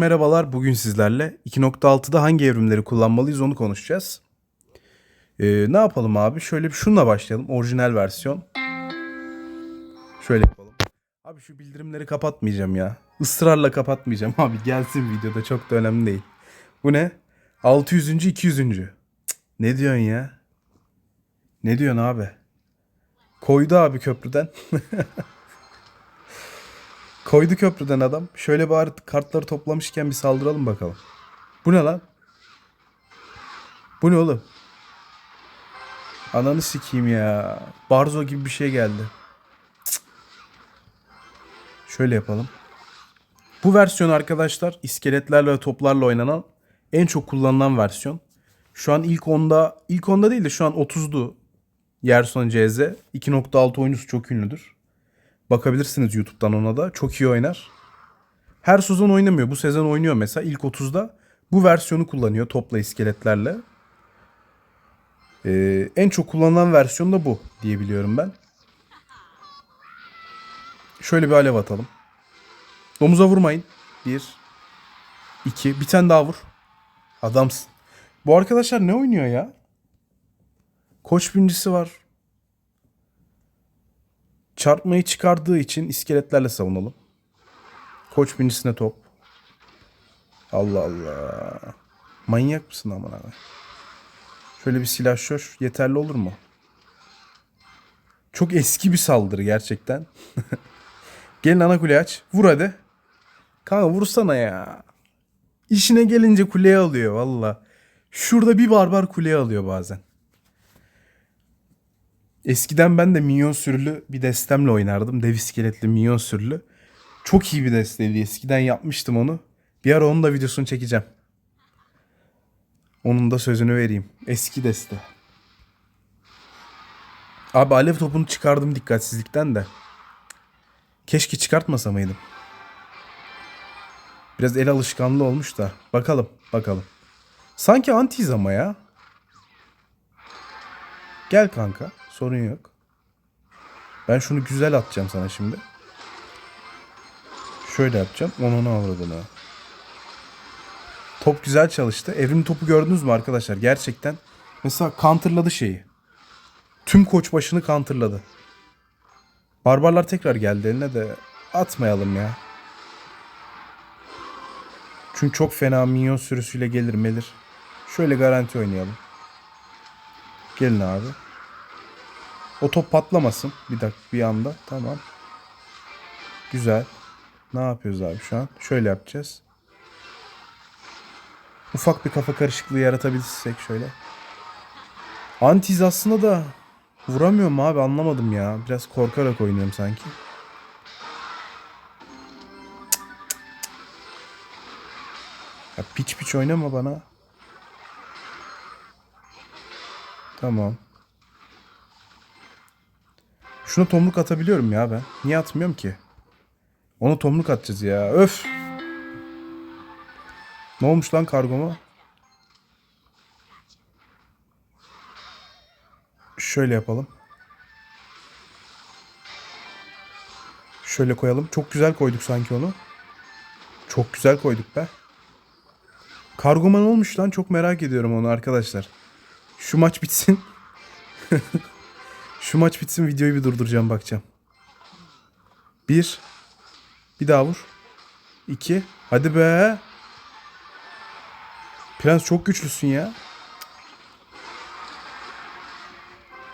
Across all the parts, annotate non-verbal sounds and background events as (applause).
Merhabalar, bugün sizlerle 2.6'da hangi evrimleri kullanmalıyız onu konuşacağız. Ee, ne yapalım abi? Şöyle bir şununla başlayalım. Orijinal versiyon. Şöyle yapalım. Abi şu bildirimleri kapatmayacağım ya. Israrla kapatmayacağım (laughs) abi. Gelsin videoda çok da önemli değil. Bu ne? 600. 200. Cık, ne diyorsun ya? Ne diyorsun abi? Koydu abi köprüden. (laughs) Koydu köprüden adam. Şöyle bari kartları toplamışken bir saldıralım bakalım. Bu ne lan? Bu ne oğlum? Ananı sikeyim ya. Barzo gibi bir şey geldi. Şöyle yapalım. Bu versiyon arkadaşlar iskeletlerle ve toplarla oynanan en çok kullanılan versiyon. Şu an ilk onda, ilk onda değil de şu an 30'du. Yerson CZ 2.6 oyuncusu çok ünlüdür. Bakabilirsiniz YouTube'dan ona da. Çok iyi oynar. Her sezon oynamıyor. Bu sezon oynuyor mesela. İlk 30'da bu versiyonu kullanıyor topla iskeletlerle. Ee, en çok kullanılan versiyon da bu diye biliyorum ben. Şöyle bir alev atalım. Domuza vurmayın. Bir. iki. Bir tane daha vur. Adamsın. Bu arkadaşlar ne oynuyor ya? Koç bincisi var. Çarpmayı çıkardığı için iskeletlerle savunalım. Koç bincisine top. Allah Allah. Manyak mısın aman abi? Şöyle bir silahşör yeterli olur mu? Çok eski bir saldırı gerçekten. (laughs) Gelin ana kuleyi aç. Vur hadi. Kanka vursana ya. İşine gelince kuleye alıyor valla. Şurada bir barbar kuleye alıyor bazen. Eskiden ben de minyon sürülü bir destemle oynardım. Dev iskeletli minyon sürülü. Çok iyi bir desteydi. Eskiden yapmıştım onu. Bir ara onun da videosunu çekeceğim. Onun da sözünü vereyim. Eski deste. Abi alev topunu çıkardım dikkatsizlikten de. Keşke çıkartmasa mıydım? Biraz el alışkanlığı olmuş da. Bakalım, bakalım. Sanki antiyiz ama ya. Gel kanka. Sorun yok. Ben şunu güzel atacağım sana şimdi. Şöyle yapacağım. Onu avradını. Top güzel çalıştı. Evrim topu gördünüz mü arkadaşlar? Gerçekten. Mesela counterladı şeyi. Tüm koç başını counterladı. Barbarlar tekrar geldi eline de atmayalım ya. Çünkü çok fena minyon sürüsüyle gelir melir. Şöyle garanti oynayalım. Gelin abi. O top patlamasın. Bir dakika bir anda. Tamam. Güzel. Ne yapıyoruz abi şu an? Şöyle yapacağız. Ufak bir kafa karışıklığı yaratabilirsek şöyle. Antiz aslında da vuramıyorum abi anlamadım ya. Biraz korkarak oynuyorum sanki. Ya piç piç oynama bana. Tamam. Şuna tomruk atabiliyorum ya ben. Niye atmıyorum ki? Onu tomruk atacağız ya. Öf. Ne olmuş lan kargoma? Şöyle yapalım. Şöyle koyalım. Çok güzel koyduk sanki onu. Çok güzel koyduk be. Kargoman olmuş lan. Çok merak ediyorum onu arkadaşlar. Şu maç bitsin. (laughs) Şu maç bitsin videoyu bir durduracağım bakacağım. Bir. Bir daha vur. İki. Hadi be. Prens çok güçlüsün ya.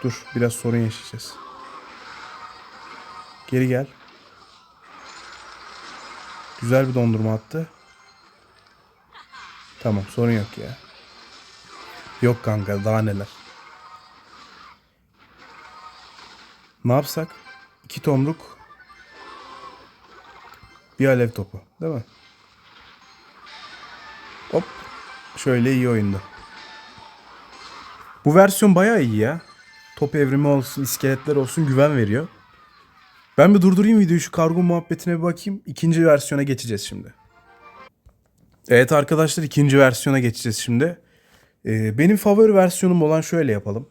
Dur biraz sorun yaşayacağız. Geri gel. Güzel bir dondurma attı. Tamam sorun yok ya. Yok kanka daha neler. Ne yapsak? İki tomruk. Bir alev topu. Değil mi? Hop. Şöyle iyi oyunda. Bu versiyon bayağı iyi ya. Top evrimi olsun, iskeletler olsun güven veriyor. Ben bir durdurayım videoyu şu kargo muhabbetine bir bakayım. İkinci versiyona geçeceğiz şimdi. Evet arkadaşlar ikinci versiyona geçeceğiz şimdi. Ee, benim favori versiyonum olan şöyle yapalım.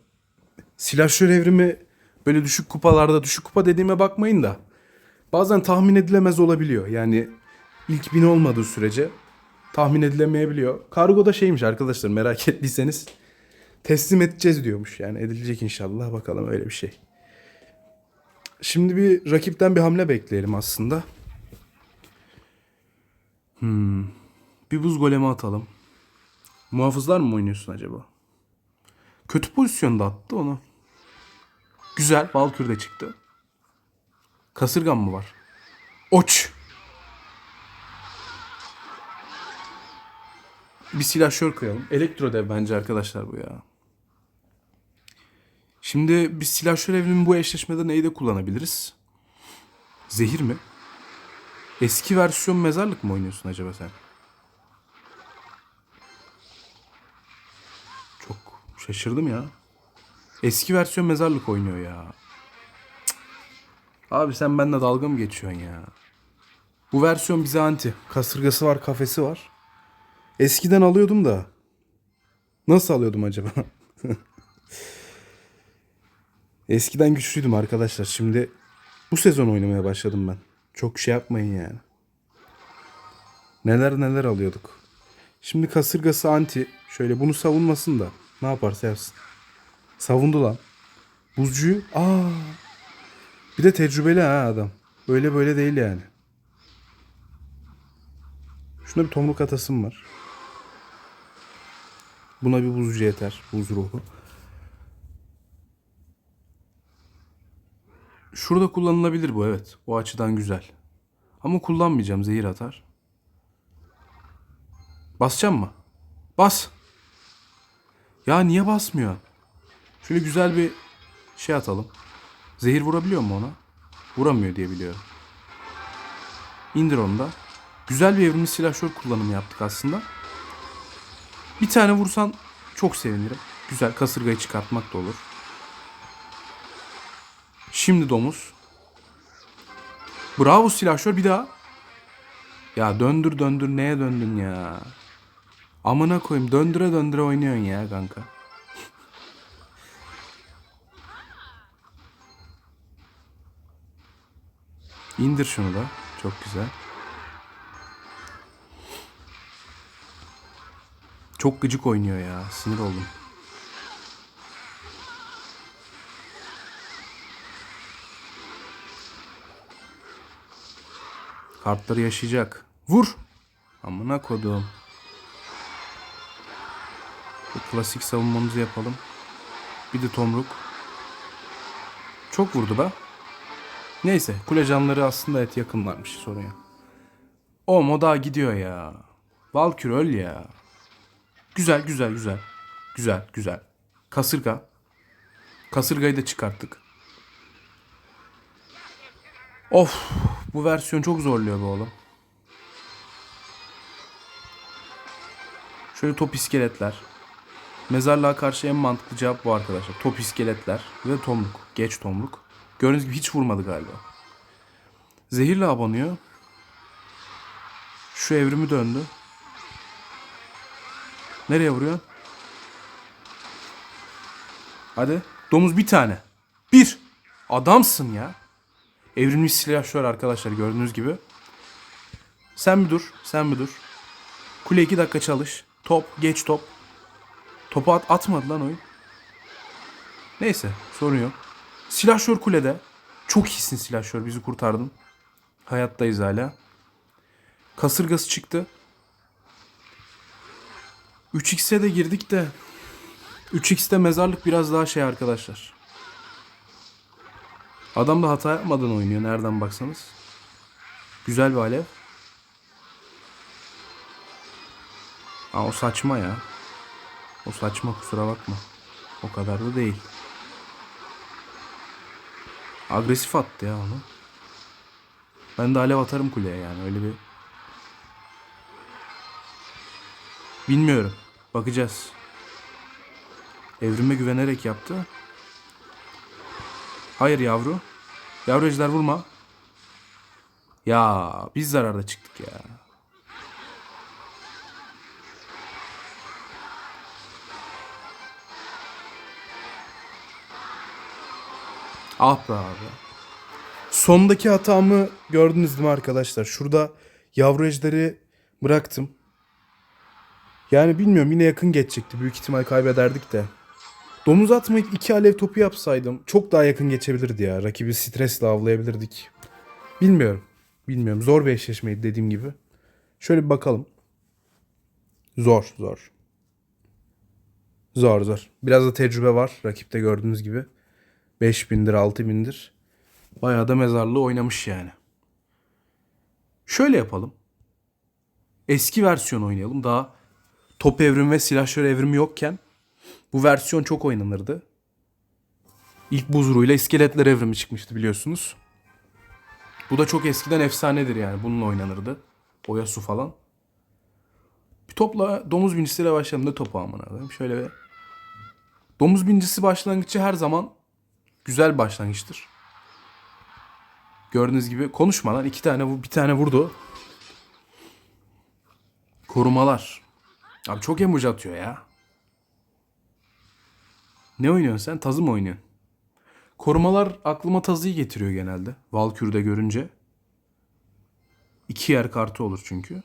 Silahşör evrimi böyle düşük kupalarda düşük kupa dediğime bakmayın da bazen tahmin edilemez olabiliyor. Yani ilk bin olmadığı sürece tahmin edilemeyebiliyor. Kargoda şeymiş arkadaşlar merak (laughs) ettiyseniz teslim edeceğiz diyormuş. Yani edilecek inşallah bakalım öyle bir şey. Şimdi bir rakipten bir hamle bekleyelim aslında. Hmm. Bir buz golemi atalım. Muhafızlar mı oynuyorsun acaba? Kötü pozisyonda attı onu. Güzel. Valkür de çıktı. Kasırgan mı var? Oç. Bir silahşör koyalım. Elektro dev bence arkadaşlar bu ya. Şimdi biz silahşör evrimi bu eşleşmede neyi de kullanabiliriz? Zehir mi? Eski versiyon mezarlık mı oynuyorsun acaba sen? Çok şaşırdım ya. Eski versiyon mezarlık oynuyor ya. Cık. Abi sen benimle dalga mı geçiyorsun ya? Bu versiyon bize anti. Kasırgası var, kafesi var. Eskiden alıyordum da. Nasıl alıyordum acaba? (laughs) Eskiden güçlüydüm arkadaşlar. Şimdi bu sezon oynamaya başladım ben. Çok şey yapmayın yani. Neler neler alıyorduk. Şimdi kasırgası anti. Şöyle bunu savunmasın da. Ne yaparsa yapsın. Savundu lan. Buzcuyu. Aa. Bir de tecrübeli ha adam. Öyle böyle değil yani. Şuna bir tomruk atasım var. Buna bir buzcu yeter. Buz ruhu. Şurada kullanılabilir bu evet. O açıdan güzel. Ama kullanmayacağım. Zehir atar. Basacağım mı? Bas. Ya niye basmıyor? Şöyle güzel bir şey atalım. Zehir vurabiliyor mu ona? Vuramıyor diye biliyorum. İndir onu da. Güzel bir evrimli silahşör kullanımı yaptık aslında. Bir tane vursan çok sevinirim. Güzel kasırgayı çıkartmak da olur. Şimdi domuz. Bravo silahşör bir daha. Ya döndür döndür neye döndün ya? Amına koyayım döndüre döndüre oynuyorsun ya kanka. İndir şunu da. Çok güzel. Çok gıcık oynuyor ya. Sinir oldum. Kartları yaşayacak. Vur. Amına kodum. Bu klasik savunmamızı yapalım. Bir de tomruk. Çok vurdu be. Neyse kule canları aslında et yakınlarmış sorun yok. O moda gidiyor ya. Valkür öl ya. Güzel güzel güzel. Güzel güzel. Kasırga. Kasırgayı da çıkarttık. Of bu versiyon çok zorluyor bu oğlum. Şöyle top iskeletler. Mezarlığa karşı en mantıklı cevap bu arkadaşlar. Top iskeletler ve tomruk. Geç tomruk. Gördüğünüz gibi hiç vurmadı galiba. Zehirle abanıyor. Şu evrimi döndü. Nereye vuruyor? Hadi. Domuz bir tane. Bir. Adamsın ya. Evrimli silahşör arkadaşlar gördüğünüz gibi. Sen bir dur. Sen bir dur. Kule iki dakika çalış. Top. Geç top. Topu at, atmadı lan oyun. Neyse sorun yok. Silahşör kulede. Çok iyisin silahşör. Bizi kurtardın. Hayattayız hala. Kasırgası çıktı. 3x'e de girdik de 3x'te mezarlık biraz daha şey arkadaşlar. Adam da hata yapmadan oynuyor nereden baksanız. Güzel bir alev. Aa, o saçma ya. O saçma kusura bakma. O kadar da değil. Agresif attı ya onu. Ben de alev atarım kuleye yani öyle bir... Bilmiyorum. Bakacağız. Evrime güvenerek yaptı. Hayır yavru. Yavru ejder vurma. Ya biz zararda çıktık ya. Ah be abi. Sondaki hatamı gördünüz değil mi arkadaşlar? Şurada yavru ejderi bıraktım. Yani bilmiyorum yine yakın geçecekti. Büyük ihtimal kaybederdik de. Domuz atmayıp iki alev topu yapsaydım çok daha yakın geçebilirdi ya. Rakibi stresle avlayabilirdik. Bilmiyorum. Bilmiyorum. Zor bir eşleşmeydi dediğim gibi. Şöyle bir bakalım. Zor, zor. Zor, zor. Biraz da tecrübe var rakipte gördüğünüz gibi. 5000'dir, 6000'dir. Bayağı da mezarlığı oynamış yani. Şöyle yapalım. Eski versiyon oynayalım. Daha top evrimi ve silahşör evrimi yokken bu versiyon çok oynanırdı. İlk buzuruyla iskeletler evrimi çıkmıştı biliyorsunuz. Bu da çok eskiden efsanedir yani. Bununla oynanırdı. Oya su falan. Bir topla domuz binicisiyle başlayalım. Ne topu aman adam. Şöyle bir... Domuz binicisi başlangıcı her zaman güzel başlangıçtır. Gördüğünüz gibi konuşmadan iki tane bir tane vurdu. Korumalar. Abi çok emoji atıyor ya. Ne oynuyorsun sen? Tazı mı oynuyorsun? Korumalar aklıma tazıyı getiriyor genelde. Valkür'de görünce. İki yer kartı olur çünkü.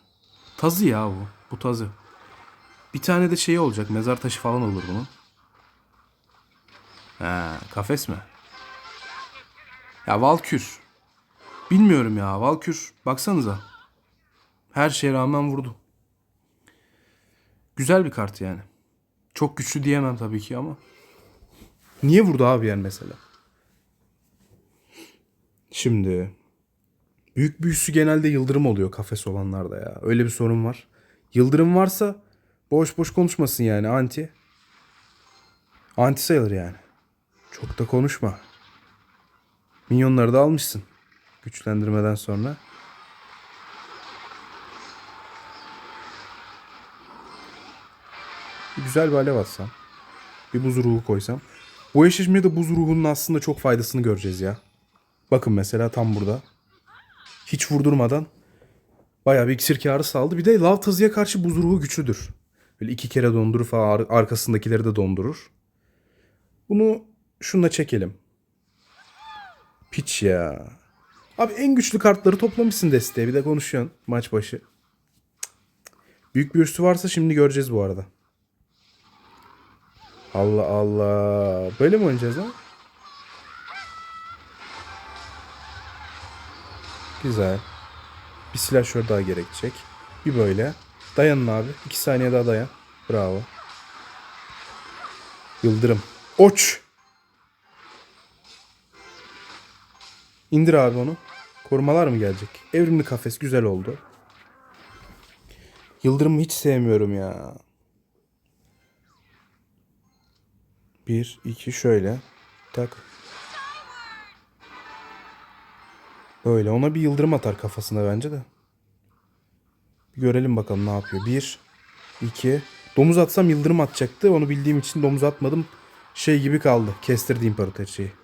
Tazı ya bu. Bu tazı. Bir tane de şey olacak. Mezar taşı falan olur bunun. Ha, kafes mi? Ya Valkür. Bilmiyorum ya. Valkür. Baksanıza. Her şeye rağmen vurdu. Güzel bir kart yani. Çok güçlü diyemem tabii ki ama. Niye vurdu abi yani mesela? Şimdi büyük büyüsü genelde yıldırım oluyor kafes olanlarda ya. Öyle bir sorun var. Yıldırım varsa boş boş konuşmasın yani anti. Anti sayılır yani. Çok da konuşma. Minyonları da almışsın. Güçlendirmeden sonra. Bir güzel bir alev atsam. Bir buz ruhu koysam. Bu eşleşmede de buz ruhunun aslında çok faydasını göreceğiz ya. Bakın mesela tam burada. Hiç vurdurmadan bayağı bir iksir kârı saldı. Bir de lav tazıya karşı buz ruhu güçlüdür. Böyle iki kere dondurur falan ar- arkasındakileri de dondurur. Bunu şununla çekelim. Piç ya. Abi en güçlü kartları toplamışsın desteğe. Bir de konuşuyorsun maç başı. Büyük bir üstü varsa şimdi göreceğiz bu arada. Allah Allah. Böyle mi oynayacağız lan? Güzel. Bir silahşör daha gerekecek. Bir böyle. Dayanın abi. İki saniye daha dayan. Bravo. Yıldırım. Oç. İndir abi onu. Korumalar mı gelecek? Evrimli kafes güzel oldu. Yıldırım'ı hiç sevmiyorum ya. Bir, iki şöyle. Tak. Böyle. Ona bir yıldırım atar kafasına bence de. Bir görelim bakalım ne yapıyor. Bir, iki. Domuz atsam yıldırım atacaktı. Onu bildiğim için domuz atmadım. Şey gibi kaldı. Kestirdi imparatoriçeyi.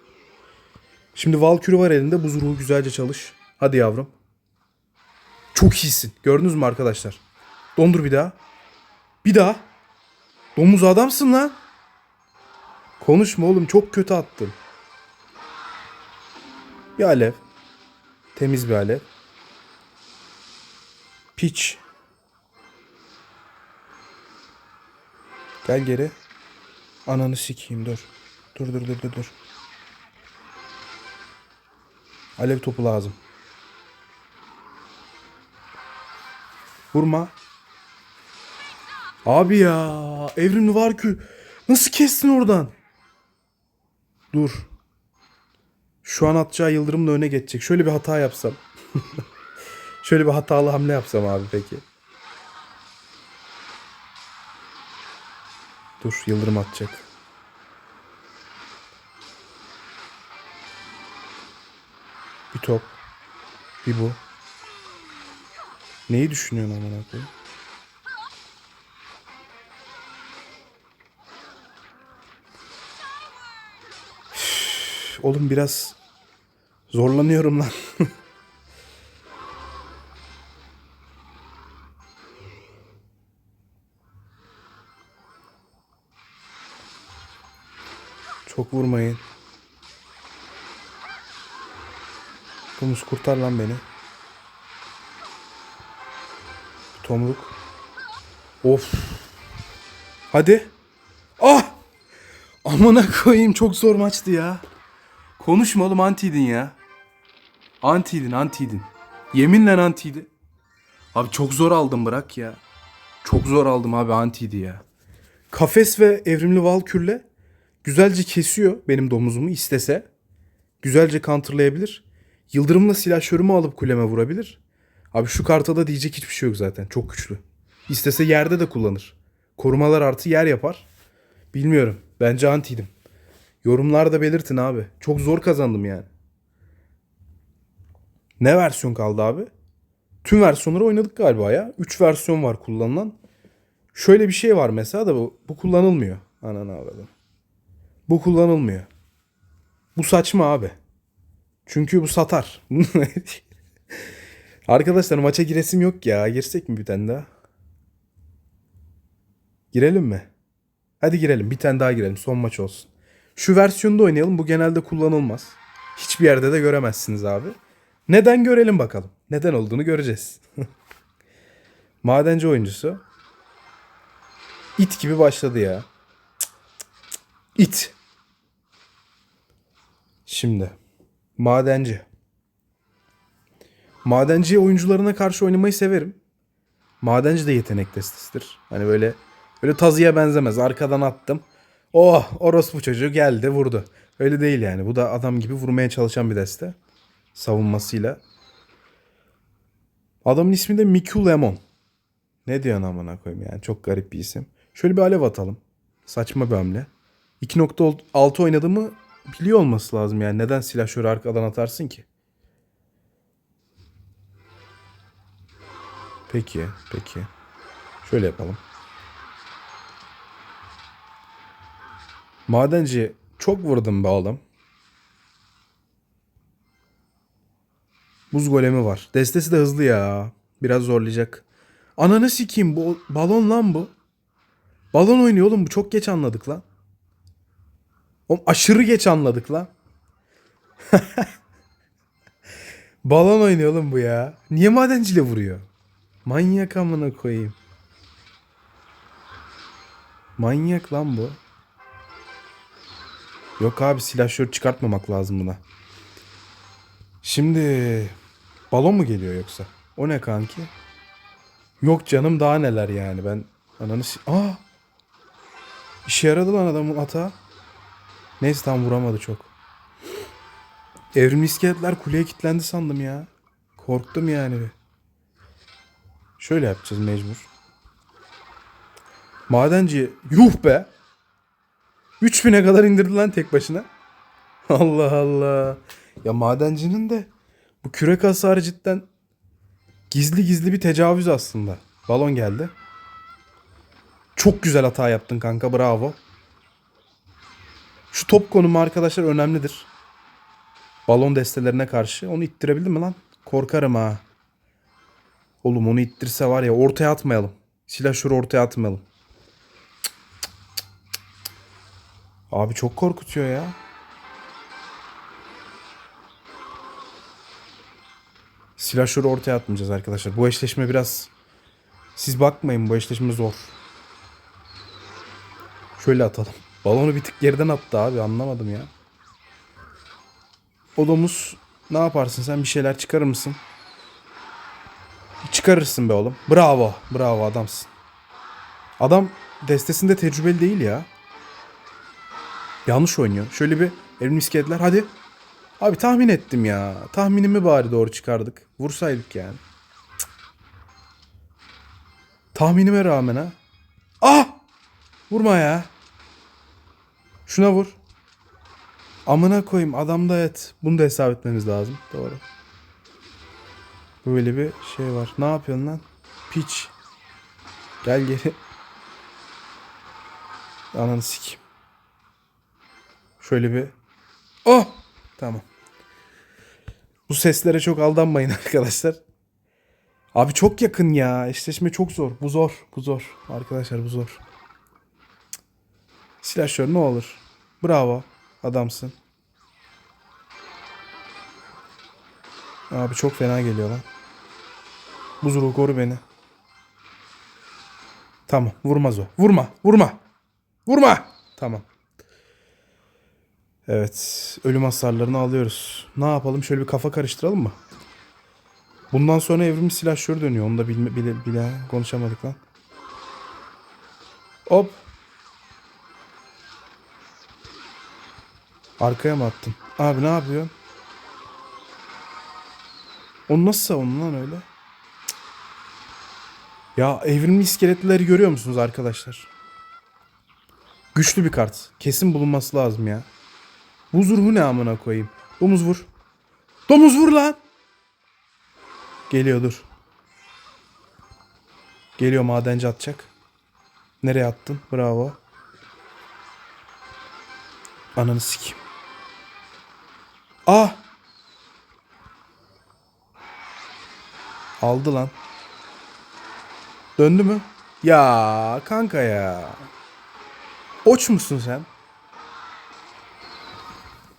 Şimdi Valkürü var elinde. Buz ruhu güzelce çalış. Hadi yavrum. Çok iyisin. Gördünüz mü arkadaşlar? Dondur bir daha. Bir daha. Domuz adamsın lan. Konuşma oğlum çok kötü attın. Bir alev. Temiz bir alev. Piç. Gel geri. Ananı sikeyim dur. Dur dur dur dur dur. Alev topu lazım. Vurma. Abi ya. Evrimli var ki. Nasıl kestin oradan? Dur. Şu an atacağı yıldırımla öne geçecek. Şöyle bir hata yapsam. (laughs) Şöyle bir hatalı hamle yapsam abi peki. Dur yıldırım atacak. Top. Bir bu. Neyi düşünüyorsun amına koyayım? Oğlum biraz zorlanıyorum lan. (laughs) Çok vurmayın. Domuz kurtar lan beni. Tomruk. Of. Hadi. Ah! Amına koyayım çok zor maçtı ya. Konuşma oğlum antiydin ya. Antiydin antiydin. Yeminle antiydi. Abi çok zor aldım bırak ya. Çok zor aldım abi antiydi ya. Kafes ve evrimli valkürle güzelce kesiyor benim domuzumu istese. Güzelce counterlayabilir. Yıldırımla silahşörümü alıp kuleme vurabilir. Abi şu karta da diyecek hiçbir şey yok zaten. Çok güçlü. İstese yerde de kullanır. Korumalar artı yer yapar. Bilmiyorum. Bence antiydim. Yorumlarda belirtin abi. Çok zor kazandım yani. Ne versiyon kaldı abi? Tüm versiyonları oynadık galiba ya. 3 versiyon var kullanılan. Şöyle bir şey var mesela da bu, bu kullanılmıyor. Ananı avradım. Bu kullanılmıyor. Bu saçma abi. Çünkü bu satar. (laughs) Arkadaşlar maça giresim yok ya. Girsek mi bir tane daha? Girelim mi? Hadi girelim. Bir tane daha girelim. Son maç olsun. Şu versiyonda oynayalım. Bu genelde kullanılmaz. Hiçbir yerde de göremezsiniz abi. Neden görelim bakalım. Neden olduğunu göreceğiz. (laughs) Madenci oyuncusu. İt gibi başladı ya. İt. Şimdi. Madenci. Madenci oyuncularına karşı oynamayı severim. Madenci de yetenek destesidir. Hani böyle böyle tazıya benzemez. Arkadan attım. Oh orospu çocuğu geldi vurdu. Öyle değil yani. Bu da adam gibi vurmaya çalışan bir deste. Savunmasıyla. Adamın ismi de Miku Lemon. Ne diyorsun amına koyayım yani. Çok garip bir isim. Şöyle bir alev atalım. Saçma bir hamle. 2.6 oynadığımı biliyor olması lazım yani. Neden silah şöyle arkadan atarsın ki? Peki, peki. Şöyle yapalım. Madenci çok vurdum be oğlum. Buz golemi var. Destesi de hızlı ya. Biraz zorlayacak. Ananı sikeyim bu balon lan bu. Balon oynuyor oğlum bu çok geç anladık lan. Oğlum aşırı geç anladık lan. (laughs) balon oynuyor oğlum bu ya. Niye madenciyle vuruyor? Manyak amına koyayım. Manyak lan bu. Yok abi silahşör çıkartmamak lazım buna. Şimdi balon mu geliyor yoksa? O ne kanki? Yok canım daha neler yani ben ananı Aa! İşe yaradı lan adamın ata. Neyse tam vuramadı çok. Evrimli iskeletler kuleye kilitlendi sandım ya. Korktum yani. Şöyle yapacağız mecbur. Madenci yuh be. 3000'e kadar indirdi lan tek başına. (laughs) Allah Allah. Ya madencinin de bu kürek hasarı cidden gizli gizli bir tecavüz aslında. Balon geldi. Çok güzel hata yaptın kanka bravo. Şu top konumu arkadaşlar önemlidir. Balon destelerine karşı. Onu ittirebildin mi lan? Korkarım ha. Oğlum onu ittirse var ya ortaya atmayalım. Silahşörü ortaya atmayalım. Abi çok korkutuyor ya. Silahşörü ortaya atmayacağız arkadaşlar. Bu eşleşme biraz... Siz bakmayın bu eşleşme zor. Şöyle atalım. Balonu bir tık geriden attı abi anlamadım ya. O ne yaparsın sen bir şeyler çıkarır mısın? Çıkarırsın be oğlum. Bravo. Bravo adamsın. Adam destesinde tecrübeli değil ya. Yanlış oynuyor. Şöyle bir evrim iskeletler hadi. Abi tahmin ettim ya. Tahminimi bari doğru çıkardık. Vursaydık yani. Cık. Tahminime rağmen ha. Ah! Vurma ya. Şuna vur. Amına koyayım adamda et. Bunu da hesap etmemiz lazım. Doğru. Böyle bir şey var. Ne yapıyorsun lan? Piç. Gel geri. Ananı sikeyim. Şöyle bir. Oh! Tamam. Bu seslere çok aldanmayın (laughs) arkadaşlar. Abi çok yakın ya. Eşleşme çok zor. Bu zor. Bu zor. Arkadaşlar bu zor. Silahşör ne olur. Bravo. Adamsın. Abi çok fena geliyor lan. Buzulu koru beni. Tamam vurmaz o. Vurma vurma. Vurma. Tamam. Evet. Ölüm hasarlarını alıyoruz. Ne yapalım? Şöyle bir kafa karıştıralım mı? Bundan sonra evrim silahşörü dönüyor. Onu da bile, bile konuşamadık lan. Hop. Arkaya mı attın? Abi ne yapıyorsun? Onu nasıl savundun lan öyle? Ya evrimli iskeletleri görüyor musunuz arkadaşlar? Güçlü bir kart. Kesin bulunması lazım ya. Buz ruhu ne amına koyayım? Domuz vur. Domuz vur lan. Geliyor dur. Geliyor madenci atacak. Nereye attın? Bravo. Ananı sikeyim. Ah! Aldı lan. Döndü mü? Ya kanka ya. Oç musun sen?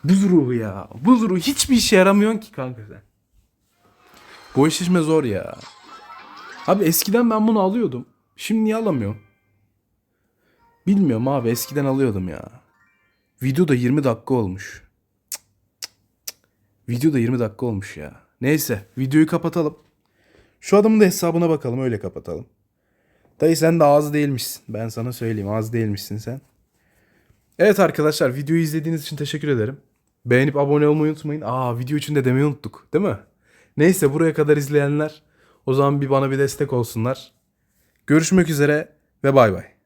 Buz ruhu ya. Buz ruhu hiçbir işe yaramıyorsun ki kanka sen. Bu eşleşme zor ya. Abi eskiden ben bunu alıyordum. Şimdi niye alamıyorum? Bilmiyorum abi eskiden alıyordum ya. Video da 20 dakika olmuş. Video da 20 dakika olmuş ya. Neyse videoyu kapatalım. Şu adamın da hesabına bakalım öyle kapatalım. Dayı sen de ağız değilmişsin. Ben sana söyleyeyim ağız değilmişsin sen. Evet arkadaşlar videoyu izlediğiniz için teşekkür ederim. Beğenip abone olmayı unutmayın. Aa video için de demeyi unuttuk değil mi? Neyse buraya kadar izleyenler o zaman bir bana bir destek olsunlar. Görüşmek üzere ve bay bay.